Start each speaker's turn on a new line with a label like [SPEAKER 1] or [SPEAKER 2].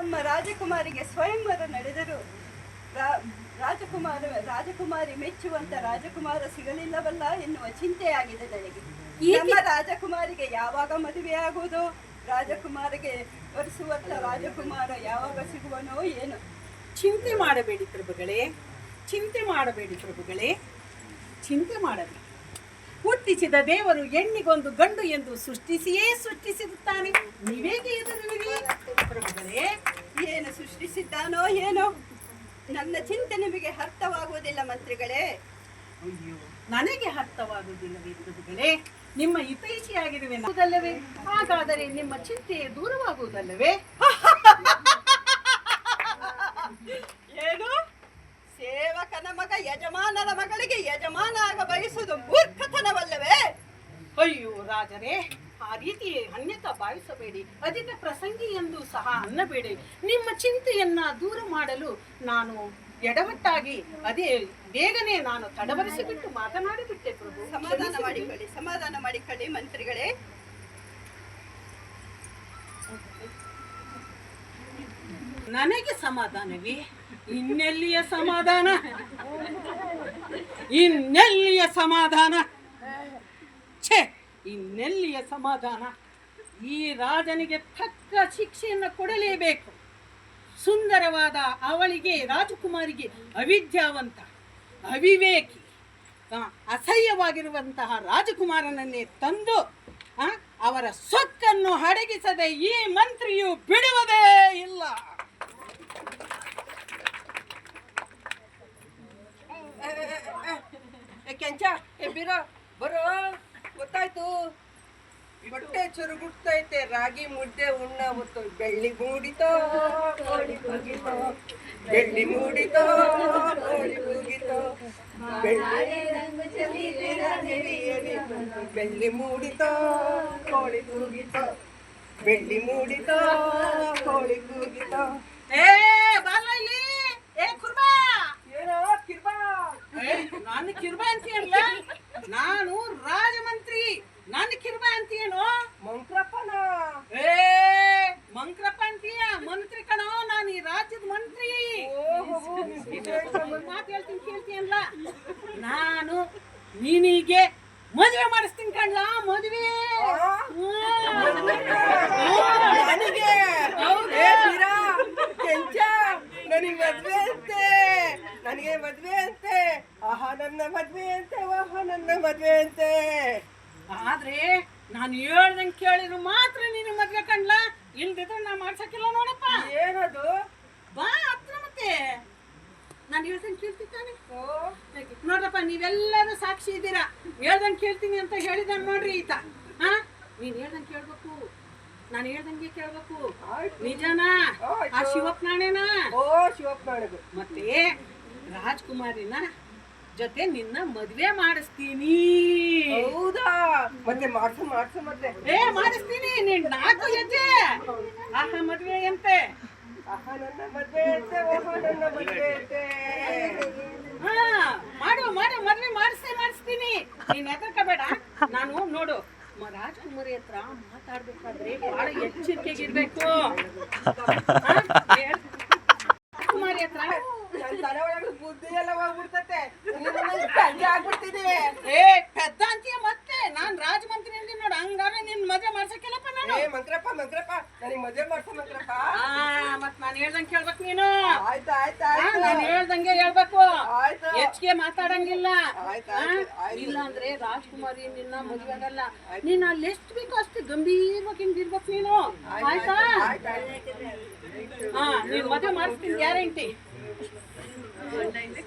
[SPEAKER 1] ನಮ್ಮ ರಾಜಕುಮಾರಿಗೆ ಸ್ವಯಂವರ ನಡೆದರು ರಾಜಕುಮಾರ ರಾಜಕುಮಾರಿ ಮೆಚ್ಚುವಂತ ರಾಜಕುಮಾರ ಸಿಗಲಿಲ್ಲವಲ್ಲ ಎನ್ನುವ ಚಿಂತೆಯಾಗಿದೆ ನನಗೆ. ನಮ್ಮ ರಾಜಕುಮಾರಿಗೆ ಯಾವಾಗ ಮದುವೆ ಆಗುವುದು? ರಾಜಕುಮಾರಿಗೆ ಬರೆಸುವಂತ ರಾಜಕುಮಾರ ಯಾವಾಗ ಸಿಗುವನೋ ಏನು.
[SPEAKER 2] ಚಿಂತೆ ಮಾಡಬೇಡಿ ಪ್ರಭುಗಳೇ. ಚಿಂತೆ ಮಾಡಬೇಡಿ ಪ್ರಭುಗಳೇ. ಚಿಂತೆ ಮಾಡಬೇಡಿ. ಹುಟ್ಟಿಸಿದ ದೇವರು ಎಣ್ಣಿಗೊಂದು ಗಂಡು ಎಂದು ಸೃಷ್ಟಿಸಿಯೇ ಸೃಷ್ಟಿಸಿರುತ್ತಾನೆ. ನೀವೇಗೆ ಎದುರುವಿರಿ ಪ್ರಭುಗಳೇ
[SPEAKER 1] ಏನು ಸೃಷ್ಟಿಸಿದ್ದಾನೋ ಏನೋ? ನನ್ನ ಚಿಂತೆ ನಿಮಗೆ ಅರ್ಥವಾಗುವುದಿಲ್ಲ ಮಂತ್ರಿಗಳೇ.
[SPEAKER 2] ಅಯ್ಯೋ. ನನಗೆ ಅರ್ಥವಾಗುವುದಿಲ್ಲ ಪ್ರಭುಗಳೇ ನಿಮ್ಮ ಹಿತೈಷಿಯಾಗಿರುವೆ ಹಾಗಾದರೆ ನಿಮ್ಮ ಚಿಂತೆ ದೂರವಾಗುವುದಲ್ಲವೇ?
[SPEAKER 1] ಯಜಮಾನನ ಮಗಳಿಗೆ ಯಜಮಾನ ಆಗ ಬಯಸುವುದು ಮೂರ್ಖತನವಲ್ಲವೇ?
[SPEAKER 2] ಅಯ್ಯೋ ರಾಜರೇ ಆ ರೀತಿ ಅನ್ಯತ ಭಾವಿಸಬೇಡಿ. ಅಧಿಕ ಪ್ರಸಂಗಿ ಎಂದು ಸಹ ಅನ್ನಬೇಡಿ. ನಿಮ್ಮ ಚಿಂತೆಯನ್ನ ದೂರ ಮಾಡಲು ನಾನು ಎಡವಟ್ಟಾಗಿ ಅದೇ ಬೇಗನೆ ನಾನು ತಡವರಿಸಿಬಿಟ್ಟು ಮಾತನಾಡಿಬಿಟ್ಟೆ ಪ್ರಭು.
[SPEAKER 1] ಸಮಾಧಾನ ಮಾಡಿಕೊಳ್ಳಿ ಸಮಾಧಾನ ಮಾಡಿಕೊಳ್ಳಿ ಮಂತ್ರಿಗಳೇ.
[SPEAKER 2] ನನಗೆ ಸಮಾಧಾನವೇ? ಇನ್ನೆಲ್ಲಿಯ ಸಮಾಧಾನ? ಇನ್ನೆಲ್ಲಿಯ ಸಮಾಧಾನ? ಛೇ, ಇನ್ನೆಲ್ಲಿಯ ಸಮಾಧಾನ? ಈ ರಾಜನಿಗೆ ತಕ್ಕ ಶಿಕ್ಷೆಯನ್ನು ಕೊಡಲೇಬೇಕು. ಸುಂದರವಾದ ಅವಳಿಗೆ, ರಾಜಕುಮಾರಿಗೆ ಅವಿದ್ಯಾವಂತ, ಅವಿವೇಕಿ ಅಸಹ್ಯವಾಗಿರುವಂತಹ ರಾಜಕುಮಾರನನ್ನೇ ತಂದು ಅವರ ಸೊಕ್ಕನ್ನು ಅಡಗಿಸದೆ ಈ ಮಂತ್ರಿಯು ಬಿಡುವುದೇ ಇಲ್ಲ
[SPEAKER 3] ಕೆಂಚ ಏ ಬೀರ ಗೊತ್ತಾಯ್ತು? ಹೊಟ್ಟೆ ಚುರುಗುಡ್ತೈತೆ ರಾಗಿ ಮುದ್ದೆ ಉಣ್ಣ ಹೊತ್ತು ಬೆಳ್ಳಿ ಮೂಡಿತೋ ಬೆಳ್ಳಿ ಮೂಡಿತೋ ಬೆಳ್ಳಿ ಬೆಳ್ಳಿ ಮೂಡಿತೋ ಕೋಳಿ ಕೂಗಿತೋ ಬೆಳ್ಳಿ ಮೂಡಿತೋ ಕೋಳಿ ಕೂಗಿತೋ
[SPEAKER 2] ಏ ಬಾಲ ಇಲ್ಲಿ? ಏ ಕುರ್ಬಾ!
[SPEAKER 3] ಏನೋ ಕಿರ್ಬಾ?
[SPEAKER 2] ನಾನು ಕಿರ್ಬಾ ಅಂತೀಯಲ್ಲ ನಾನು ರಾಜಮಂತ್ರಿ. ನನ್ನ ಕಿರ್ಬಾ ಅಂತೀಯನೋ?
[SPEAKER 3] ಮಂಕ್ರಪ್ಪನ.
[SPEAKER 2] ಏ ಮಂಕ್ರಪ್ಪ ಅಂತೀಯ? ಮಂತ್ರಿ ಕಣೋ ನಾನು ಈ ರಾಜ್ಯದ ಮಂತ್ರಿ. ಮಾತು ಹೇಳ್ತೀನಿ ಕೇಳ್ತೀಯಲ್ಲ ನಾನು ನಿನಗೆ ಮದುವೆ ಮಾಡಿಸ್ತೀನಿ ಕಣ್ಲ ಮದುವೆ
[SPEAKER 3] ನನಗೆ ಏ ಬೀರ, ಕೆಂಚ ನನಗೆ ಮದ್ವೆ ಅಂತೆ ನನಗೆ ಮದ್ವೆ ಅಂತೆ ಆಹಾ ನನ್ನ ಮದ್ವೆ ಅಂತೆ ಆಹಾ ನನ್ನ ಮದ್ವೆ ಅಂತೆ.
[SPEAKER 2] ಆದ್ರೆ ನಾನು ಹೇಳ್ದಂಗೆ ಕೇಳಿದ್ರು ಮಾತ್ರ ನೀನು ಮದ್ವೆ ಕಂಡ್ಲ ಇಲ್ದಿದ್ರೆ ನಾ ಮಾಡ್ಸಕ್ಕಿಲ್ಲ ನೋಡಪ್ಪ.
[SPEAKER 3] ಏನದು?
[SPEAKER 2] ಬಾ ಹತ್ರ ಮತ್ತೆ. ನಾನು ಹೇಳ್ದಂಗೆ ಕೇಳ್ತಿದ್ದಾನೆ.
[SPEAKER 3] ಓ,
[SPEAKER 2] ನೋಡ್ರಪ್ಪ ನೀವೆಲ್ಲರೂ ಸಾಕ್ಷಿ ಇದ್ದೀರಾ. ಹೇಳ್ದಂಗೆ ಕೇಳ್ತೀನಿ ಅಂತ ಹೇಳಿದ ನೋಡ್ರಿ ಈತ. ಹಾ? ನೀನ್ ಹೇಳ್ದಂಗೆ ಕೇಳ್ಬೇಕು. ನಾನು ಹೇಳ್ದಂಗೆ ಕೇಳ್ಬೇಕು. ನಿಜನಾ. ಆ ಶಿವಪ್ಪನಾಣೆನಾ
[SPEAKER 3] ಓ ಶಿವಪ್ಪ ನಾಡಗು
[SPEAKER 2] ಮತ್ತೆ ರಾಜ್ಕುಮಾರಿನ? ಜೊತೆ ನಿನ್ನ ಮದ್ವೆ ಮಾಡಿಸ್ತೀನಿ.
[SPEAKER 3] ಹೌದಾ? ಮತ್ತೆ ಮಾಡ್ಸು ಮಾಡ್ಸು ಮತ್ತೆ.
[SPEAKER 2] ಏ ಮಾಡಿಸ್ತೀನಿ ನೀನ್ ನಾಲ್ಕು ಹೆಜ್ಜೆ. ಆಹಾ ಮದ್ವೆ
[SPEAKER 3] ಆಹಾ ನನ್ನ ಮದ್ವೆ ಅಂತೆ ಓಹೋ ನನ್ನ ಮದ್ವೆ ಅಂತೆ
[SPEAKER 2] ಹಾ ಮಾಡು ಮಾಡು ಮದ್ವೆ ಮಾಡಿಸೇ ಮಾಡಿಸ್ತೀನಿ. ನೀನ್ ಹೆದರ್ಕೋಬೇಡ. ನಾನು ನೋಡು ರಾಜಕುಮಾರಿ ಹತ್ರ ಮಾತಾಡ್ಬೇಕಾದ್ರೆ ಬಹಳ ಎಚ್ಚರಿಕೆಗಿರ್ಬೇಕು ರಾಜ್ಕುಮಾರಿ ಹತ್ರ
[SPEAKER 3] ನನ್ನ ತಲೆ ಒಳಗೆ ಬುದ್ಧಿ ಎಲ್ಲ ಹೋಗ್ಬಿಡ್ತತೆ. ಕಂಜಿ ಆಗ್ಬಿಡ್ತೀನಿ
[SPEAKER 2] ಏ ಪೆದ್ದ ಅಂತೀಯ ಮತ್ತೆ? ನಾನ್ ರಾಜಮಂತ್ರಿ ಅಂದಿ ನೋಡು ಹಂಗಾರೆ ನಿನ್ ಮದ್ವೆ ಮಾಡ್ಸಕ್ಕಿಲ್ಲಪ್ಪ ನಾನು.
[SPEAKER 3] ಏ ಮಂತ್ರಪ್ಪ ಮಂತ್ರಪ್ಪ. ನನಗೆ ಮದ್ವೆ ಮಾಡ್ಸು ಮಂತ್ರಪ್ಪ.
[SPEAKER 2] ಆ ಮತ್ ನಾನು ಹೇಳ್ದಂಗೆ ಕೇಳ್ಬೇಕು ನೀನು.
[SPEAKER 3] ಆಯ್ತಾ ಆಯ್ತಾ
[SPEAKER 2] ನಾನ್ ಹೇಳ್ದಂಗೆ ಹೇಳ್ಬೇಕು.
[SPEAKER 3] ಆಯ್ತು.
[SPEAKER 2] ಹೆಚ್ಚಿಗೆ ಮಾತಾಡಂಗಿಲ್ಲ.
[SPEAKER 3] ಆಯ್ತಾ ಇಲ್ಲಾಂದ್ರೆ.
[SPEAKER 2] ಇಲ್ಲ ಅಂದ್ರೆ ರಾಜ್ಕುಮಾರಿ ನಿನ್ನ ಮದುವೆ ಆಗಲ್ಲ. ನೀನ್ ಅಲ್ಲಿ ಎಷ್ಟು ಬೇಕೋ ಅಷ್ಟು ಗಂಭೀರವಾಗಿ ಹಿಂಗಿರ್ಬೇಕು ನೀನು. ಆಯ್ತಾ ಹಾ ನೀನ್ ಮದುವೆ ಮಾಡಿಸ್ತೀನಿ ಗ್ಯಾರಂಟಿ. ঘন্টাইতে